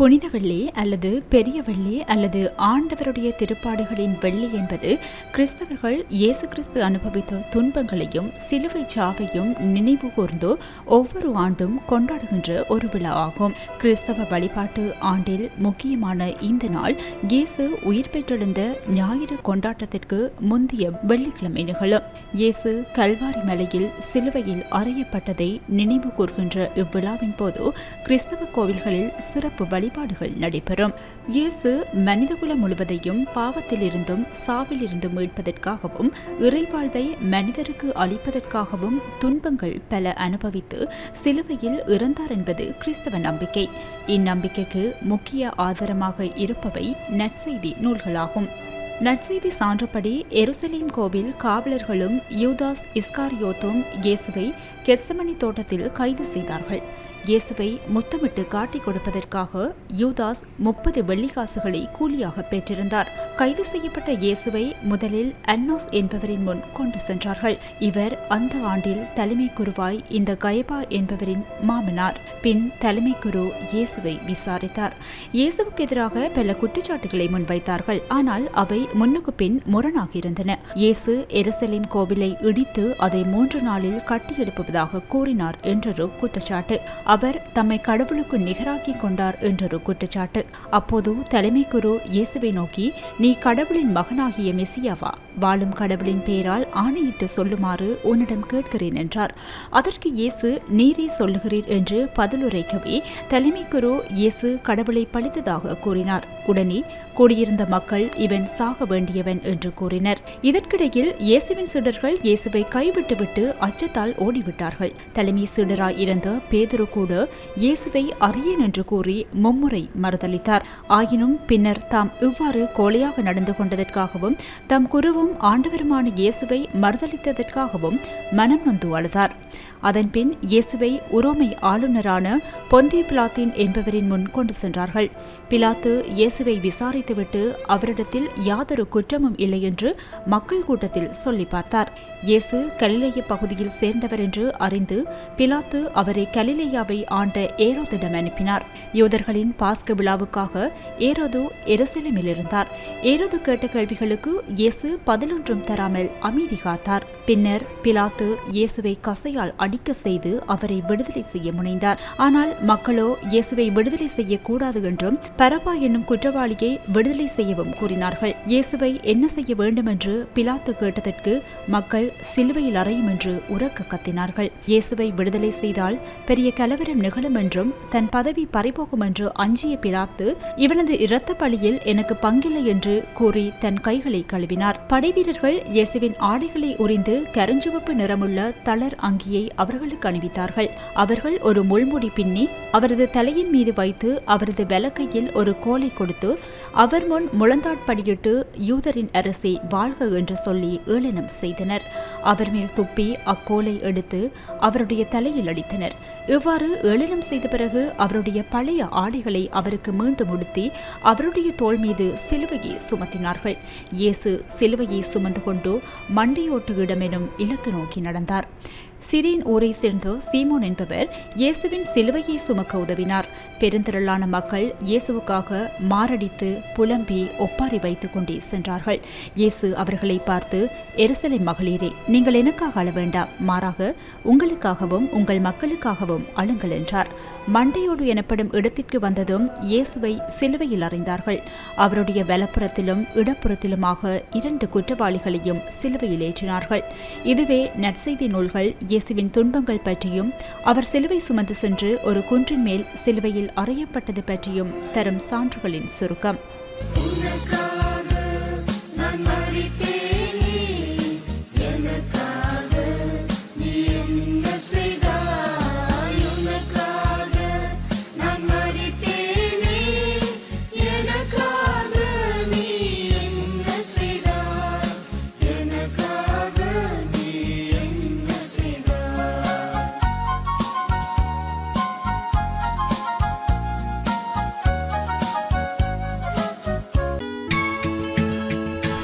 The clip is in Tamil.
புனித வெள்ளி அல்லது பெரிய வெள்ளி அல்லது ஆண்டவருடைய திருப்பாடுகளின் வெள்ளி என்பது கிறிஸ்தவர்கள் இயேசு கிறிஸ்து அனுபவித்த துன்பங்களையும் சிலுவை சாவையும் நினைவு கூர்ந்து ஒவ்வொரு ஆண்டும் கொண்டாடுகின்ற ஒரு விழா ஆகும். கிறிஸ்தவ வழிபாட்டு ஆண்டில் முக்கியமான இந்த நாள் இயேசு உயிர் பெற்றெழுந்த ஞாயிறு கொண்டாட்டத்திற்கு முந்தைய வெள்ளிக்கிழமை நிகழும். இயேசு கல்வாரி மலையில் சிலுவையில் அறையப்பட்டதை நினைவு கூர்கின்ற இவ்விழாவின் போது கிறிஸ்தவ கோவில்களில் சிறப்பு வழி வழிபாடுகள் நடைபெறும். இயேசு மனிதகுலம் முழுவதையும் பாவத்திலிருந்தும் சாவிலிருந்தும் மீட்பதற்காகவும் இறைவாழ்வை மனிதருக்கு அளிப்பதற்காகவும் துன்பங்கள் பல அனுபவித்து சிலுவையில் இறந்தார் என்பது கிறிஸ்தவ நம்பிக்கை. இந்நம்பிக்கைக்கு முக்கிய ஆதாரமாக இருப்பவை நற்செய்தி நூல்களாகும். நற்செய்தி சான்றுபடி எருசலேம் கோவில் காவலர்களும் யூதாஸ் இஸ்காரியோத்தும் இயேசுவை கெஸ்தமணி தோட்டத்தில் கைது செய்தார்கள். இயேசுவை முத்தமிட்டு காட்டிக் கொடுப்பதற்காக யூதாஸ் முப்பது வெள்ளிக்காசுகளை கூலியாக பெற்றிருந்தார். கைது செய்யப்பட்ட இயேசுவை முதலில் அன்னாஸ் என்பவரின் முன் கொண்டு சென்றார்கள். இவர் அந்த ஆண்டில் தலைமை குருவாய் இந்த கயபா என்பவரின் மாமனார். பின் தலைமை குரு இயேசுவை விசாரித்தார். இயேசுவுக்கு எதிராக பல குற்றச்சாட்டுகளை முன்வைத்தார்கள். ஆனால் அவை முன்னுக்கு பின் முரணாக இருந்தன. இயேசு எருசலேம் கோவிலை இடித்து அதை மூன்று நாளில் கட்டியெழுப்புவதாக கூறினார் என்றொரு குற்றச்சாட்டு. அவர் தம்மை கடவுளுக்கு நிகராக்கி கொண்டார் என்றொரு குற்றச்சாட்டு. அப்போது தலைமை குரு இயேசுவை நோக்கி நீ கடவுளின் மகனாகிய மெசியாவா? வாழும் கடவுளின் பெயரால் ஆணையிட்டு சொல்லுமாறு உன்னிடம் கேட்கிறேன் என்றார். அதற்கு இயேசு நீரே சொல்லுகிறீர் என்று பதிலுரைக்கவே தலைமை குரு இயேசு கடவுளை பழித்ததாக கூறினார். உடனே கூடியிருந்த மக்கள் இவன் சாக வேண்டியவன் என்று கூறினர். இதற்கிடையில் இயேசுவின் சீடர்கள் இயேசுவை கைவிட்டுவிட்டு அச்சத்தால் ஓடிவிட்டார்கள். தலைமை சீடராய் இருந்த பேதுரு கூட இயேசுவை அறியேன் என்று கூறி மும்முறை மறுதளித்தார் ஆயினும் பின்னர் தாம் இவ்வாறு கோழையாக நடந்து கொண்டதற்காகவும் தம் குருவும் ஆண்டவருமான இயேசுவை மறுதளித்ததற்காகவும் மனம் நொந்து அழுதார். அதன்பின் இயேசுவை உரோமை ஆளுநரான பொந்தி பிலாத்தின் என்பவரின் முன் கொண்டு சென்றார்கள். பிலாத்து இயேசுவை விசாரித்துவிட்டு அவரிடத்தில் யாதொரு குற்றமும் இல்லை என்று மக்கள் கூட்டத்தில் சொல்லி பார்த்தார். இயேசு கலிலேய பகுதியில் சேர்ந்தவர் என்று அறிந்து பிலாத்து அவரை கலிலேயாவை ஆண்ட ஏரோதிடம் அனுப்பினார். யூதர்களின் பாஸ்க விழாவுக்காக ஏரோது எருசலேமில் இருந்தார் ஏரோது கேட்ட கேள்விகளுக்கு இயேசு பதிலொன்றும் தராமல் அமைதி காத்தார். பின்னர் பிலாத்து இயேசுவை கசையால் அடிக்க செய்து அவரை விடுதலை செய்ய முனைந்தார். ஆனால் மக்களோ இயேசுவை விடுதலை செய்யக்கூடாது என்றும் பரபா என்னும் குற்றவாளியை விடுதலை செய்யவும் கூறினார்கள். இயேசுவை என்ன செய்ய வேண்டும் என்று பிலாத்து கேட்டதற்கு மக்கள் சிலுவையில் அறையும் என்று உறக்க கத்தினார்கள். இயேசுவை விடுதலை செய்தால் பெரிய கலவரம் கலவரம் நிகழும் என்றும் தன் பதவி பறிபோகும் என்று அஞ்சிய பிலாத்து இவனது இரத்த பலியில் எனக்கு பங்கில்லை என்று கூறி தன் கைகளை கழுவினார். படைவீரர்கள் இயேசுவின் ஆடைகளை உறிந்து கருஞ்சிவப்பு நிறமுள்ள தளர் அங்கியை அவர்களுக்கு அணிவித்தார்கள். அவர்கள் ஒரு முள்முடி பின்னி அவரது தலையின் மீது வைத்து அவரது வலக்கையில் ஒரு கோலை கொடுத்து அவர் முன் முழந்தாட்படியிட்டு யூதரின் அரசை வாழ்க என்று சொல்லி ஏளனம் செய்தனர். அவர் மேல் துப்பி அக்கோலை எடுத்து அவருடைய தலையில் அடித்தனர். இவ்வாறு ஏளனம் செய்த பிறகு அவருடைய பழைய ஆடைகளை அவருக்கு மீண்டும் உடுத்தி அவருடைய தோள் மீது சிலுவையை சுமத்தினார்கள். இயேசு சிலுவையை சுமந்து கொண்டு மண்டையோட்டு இடமெனும் இலக்கு நோக்கி நடந்தார். சிரீன் ஊரை சேர்ந்த சீமோன் என்பவர் இயேசுவின் சிலுவையை சுமக்க உதவினார். பெருந்திரளான மக்கள் இயேசுவுக்காக மாரடித்து புலம்பி ஒப்பாரி வைத்துக் கொண்டே சென்றார்கள். இயேசு அவர்களை பார்த்து எருசலை மகளிரே நீங்கள் எனக்காக அழ வேண்டாம். மாறாக உங்களுக்காகவும் உங்கள் மக்களுக்காகவும் அழுங்கள் என்றார். மண்டையோடு எனப்படும் இடத்திற்கு வந்ததும் இயேசுவை சிலுவையில் அறிந்தார்கள். அவருடைய வலப்புறத்திலும் இடப்புறத்திலுமாக இரண்டு குற்றவாளிகளையும் சிலுவையில் ஏற்றினார்கள். இதுவே நற்செய்தி நூல்கள் இயேசுவின் துன்பங்கள் பற்றியும் அவர் சிலுவை சுமந்து சென்று ஒரு குன்றின் மேல் சிலுவையில் அறையப்பட்டது பற்றியும் தரும் சான்றுகளின் சுருக்கம்.